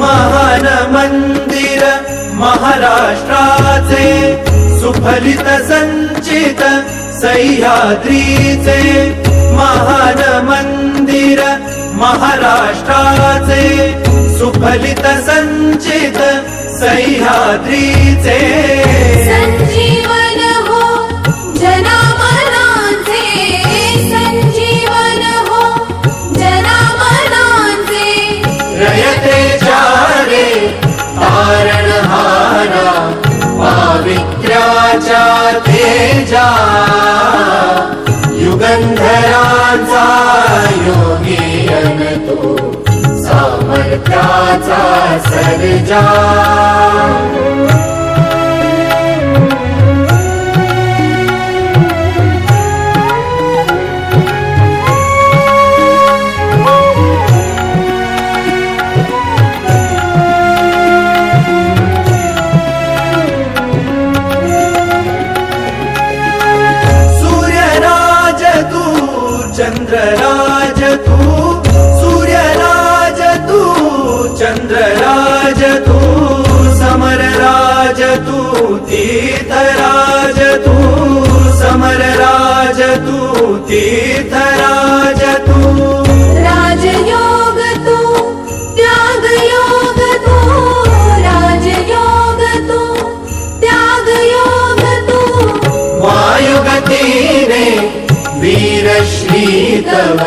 महान मंदिर महाराष्ट्राचे सुफलित संचित सह्याद्रीचे महान मंदिर महाराष्ट्राचे सुफलित संचित सह्याद्रीचे। संजीवन हो जनामनांचे संजीवन हो जनामनांचे रयते चारे तारणहारा पावित्र्याच्या तेजा। युगंधराचा सूर्यराज तु चन्द्रराज चन्द्रराजतु तीर्थराज तू समरराज तू तीर्थराज तू। राजयोग तू त्यागयोग तू राजयोग तू त्यागयोग तू। वायुगतीने वीरश्री तव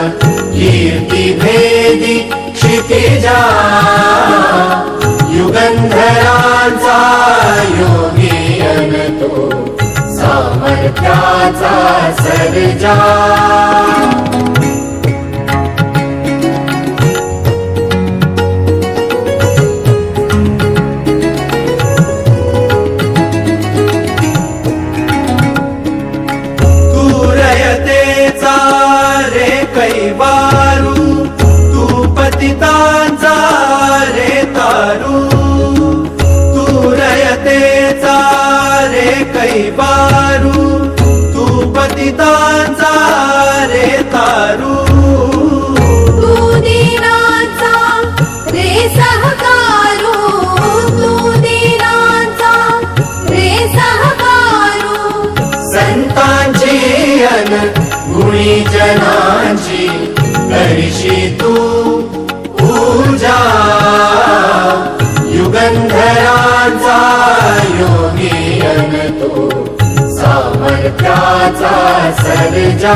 सामर्थ्याचा सर्जा तू रे कैवारू तू पतितांचा रे तारू. तू रयतेचा रे कैवारू पतितांचा रे तारू. तू दीनाचा रे सहकारू. तू दीनाचा रे सहकारू. संतांची अन गुणी जनांची करशी तू त्याचा सामर्थ्याचा सर्जा